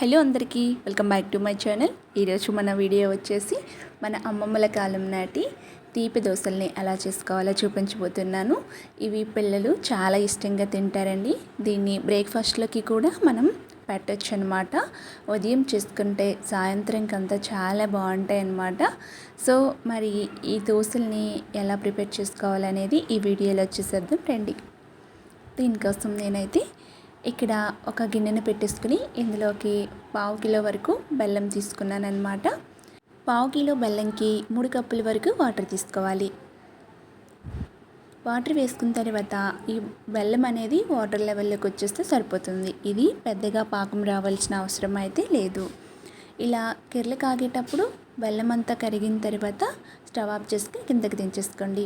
Hello అందరికీ welcome back to my channel. ఈరోజు మన వీడియో వచ్చేసి మన అమ్మమ్మల కాలం నాటి తీపి దోశల్ని ఎలా చేసుకోవాలో చూపించబోతున్నాను. ఇవి పిల్లలు చాలా ఇష్టంగా తింటారండి. దీన్ని బ్రేక్ఫాస్ట్లోకి కూడా మనం పెట్టచ్చు అనమాట ఉదయం చేసుకుంటే సాయంత్రంకంతా చాలా బాగుంటాయి అన్నమాట సో మరి ఈ దోశల్ని ఎలా ప్రిపేర్ చేసుకోవాలనేది ఈ వీడియోలో వచ్చేసేద్దాం. రండి. దీనికోసం నేనైతే ఇక్కడ ఒక గిన్నెను పెట్టేసుకుని ఇందులోకి పావు కిలో వరకు బెల్లం తీసుకున్నాను అనమాట పావు కిలో బెల్లంకి మూడు కప్పుల వరకు వాటర్ తీసుకోవాలి. వాటర్ వేసుకున్న తర్వాత ఈ బెల్లం అనేది వాటర్ లెవెల్లోకి వచ్చేస్తే సరిపోతుంది. ఇది పెద్దగా పాకం రావాల్సిన అవసరం అయితే లేదు. ఇలా కిర్ల కాగేటప్పుడు బెల్లం అంతా కరిగిన తర్వాత స్టవ్ ఆఫ్ చేసుకుని కిందకి దించేసుకోండి.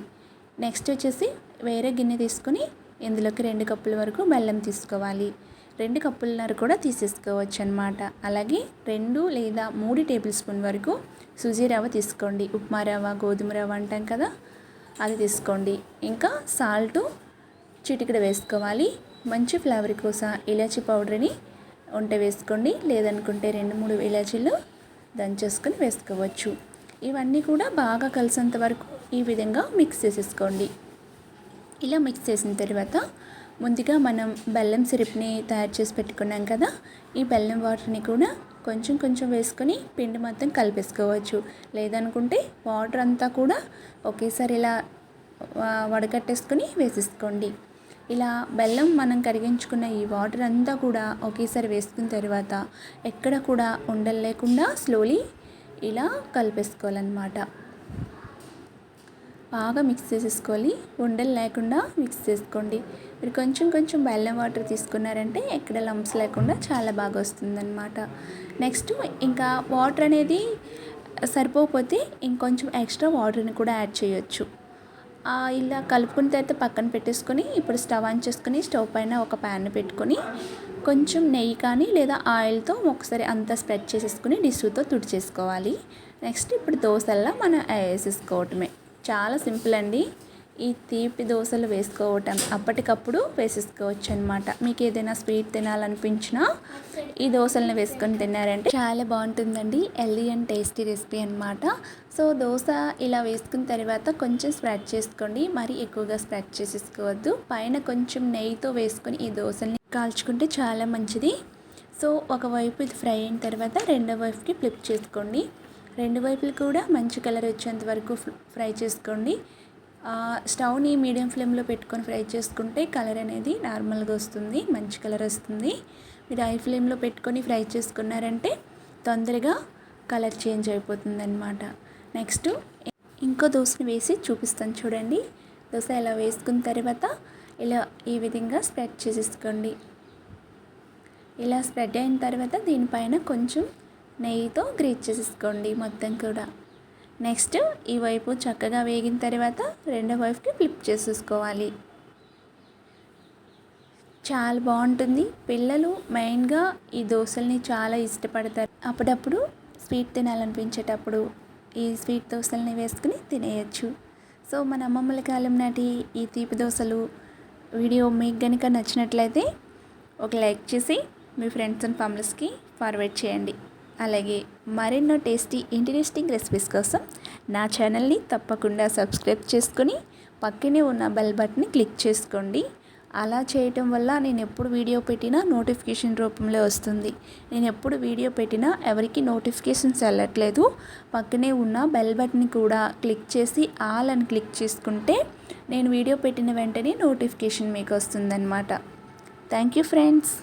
నెక్స్ట్ వచ్చేసి వేరే గిన్నె తీసుకొని ఇందులోకి రెండు కప్పుల వరకు బెల్లం తీసుకోవాలి. రెండు కప్పులన్నర కూడా తీసేసుకోవచ్చు అనమాట అలాగే రెండు లేదా మూడు టేబుల్ స్పూన్ వరకు సుజీ రవ్వ తీసుకోండి. ఉప్మా రవ్వ గోధుమ రవ్వ అంటాం కదా అది తీసుకోండి. ఇంకా సాల్టు చిటికడ వేసుకోవాలి. మంచి ఫ్లేవర్ కోసం ఇలాచి పౌడర్ని ఉంటే వేసుకోండి. లేదనుకుంటే రెండు మూడు ఇలాచీలు దంచేసుకొని వేసుకోవచ్చు. ఇవన్నీ కూడా బాగా కలిసేంత వరకు ఈ విధంగా మిక్స్ చేసేసుకోండి. ఇలా మిక్స్ చేసిన తర్వాత ముందుగా మనం బెల్లం సిరప్ని తయారు చేసి పెట్టుకున్నాం కదా ఈ బెల్లం వాటర్ని కూడా కొంచెం కొంచెం వేసుకొని పిండి మొత్తం కలిపేసుకోవచ్చు. లేదనుకుంటే వాటర్ అంతా కూడా ఒకేసారి ఇలా వడకట్టేసుకొని వేసేసుకోండి. ఇలా బెల్లం మనం కరిగించుకున్న ఈ వాటర్ అంతా కూడా ఒకేసారి వేసుకున్న తర్వాత ఎక్కడ కూడా ఉండలేకుండా స్లోలీ ఇలా కలిపేసుకోవాలన్నమాట. బాగా మిక్స్ చేసేసుకోవాలి. ఉండలు లేకుండా మిక్స్ చేసుకోండి. మీరు కొంచెం కొంచెం బెల్లం వాటర్ తీసుకున్నారంటే ఎక్కడ లంప్స్ లేకుండా చాలా బాగా వస్తుందన్నమాట. నెక్స్ట్ ఇంకా వాటర్ అనేది సరిపోకపోతే ఇంకొంచెం ఎక్స్ట్రా వాటర్ని కూడా యాడ్ చేయొచ్చు. ఇలా కలుపుకున్న తర్వాత పక్కన పెట్టేసుకొని ఇప్పుడు స్టవ్ ఆన్ చేసుకొని స్టవ్ పైన ఒక ప్యాన్ పెట్టుకొని కొంచెం నెయ్యి కానీ లేదా ఆయిల్తో ఒకసారి అంతా స్ప్రెడ్ చేసేసుకుని డిష్యూతో తుడిచేసుకోవాలి. నెక్స్ట్ ఇప్పుడు దోశల్లో మనం వేసేసుకోవటమే. చాలా సింపుల్ అండి. ఈ తీపి దోశలు వేసుకోవటం అప్పటికప్పుడు వేసేసుకోవచ్చు అనమాట మీకు ఏదైనా స్వీట్ తినాలనిపించినా ఈ దోశలను వేసుకొని తిన్నారంటే చాలా బాగుంటుందండి. హెల్దీ అండ్ టేస్టీ రెసిపీ అనమాట సో దోశ ఇలా వేసుకున్న తర్వాత కొంచెం స్ప్రెడ్ చేసుకోండి. మరీ ఎక్కువగా స్ప్రెడ్ చేసేసుకోవద్దు. పైన కొంచెం నెయ్యితో వేసుకొని ఈ దోశల్ని కాల్చుకుంటే చాలా మంచిది. సో ఒకవైపు ఇది ఫ్రై అయిన తర్వాత రెండో వైపుకి ఫ్లిప్ చేసుకోండి. రెండు వైపులు కూడా మంచి కలర్ వచ్చేంత వరకు ఫ్రై చేసుకోండి. స్టవ్ని మీడియం ఫ్లేమ్లో పెట్టుకొని ఫ్రై చేసుకుంటే కలర్ అనేది నార్మల్గా వస్తుంది మంచి కలర్ వస్తుంది. మీరు హై ఫ్లేమ్లో పెట్టుకొని ఫ్రై చేసుకున్నారంటే తొందరగా కలర్ చేంజ్ అయిపోతుంది అనమాట నెక్స్ట్ ఇంకో దోశని వేసి చూపిస్తాను చూడండి. దోశ ఇలా వేసుకున్న తర్వాత ఇలా ఈ విధంగా స్ప్రెడ్ చేసేసుకోండి. ఇలా స్ప్రెడ్ అయిన తర్వాత దీనిపైన కొంచెం నెయ్యితో గ్రీజ్ చేసేసుకోండి మొత్తం కూడా. నెక్స్ట్ ఈ వైపు చక్కగా వేగిన తర్వాత రెండో వైపుకి ఫ్లిప్ చేసేసుకోవాలి. చాలా బాగుంటుంది. పిల్లలు మెయిన్గా ఈ దోశల్ని చాలా ఇష్టపడతారు. అప్పుడప్పుడు స్వీట్ తినాలనిపించేటప్పుడు ఈ స్వీట్ దోశల్ని వేసుకుని తినేయచ్చు. సో మన అమ్మమ్మల కాలం నాటి ఈ తీపి దోశలు వీడియో మీకు కనుక నచ్చినట్లయితే ఒక లైక్ చేసి మీ ఫ్రెండ్స్ అండ్ ఫ్యామిలీస్కి ఫార్వర్డ్ చేయండి. అలాగే మరెన్నో టేస్టీ ఇంట్రెస్టింగ్ రెసిపీస్ కోసం నా ఛానల్ని తప్పకుండా సబ్స్క్రైబ్ చేసుకొని పక్కనే ఉన్న బెల్ బటన్ని క్లిక్ చేసుకోండి. అలా చేయటం వల్ల నేను ఎప్పుడు వీడియో పెట్టినా నోటిఫికేషన్ రూపంలో వస్తుంది. నేను ఎప్పుడు వీడియో పెట్టినా ఎవరికి నోటిఫికేషన్స్ వెళ్ళట్లేదు. పక్కనే ఉన్న బెల్ బటన్ని కూడా క్లిక్ చేసి ఆల్ అని క్లిక్ చేసుకుంటే నేను వీడియో పెట్టిన వెంటనే నోటిఫికేషన్ మీకు వస్తుందన్నమాట. Thank you friends.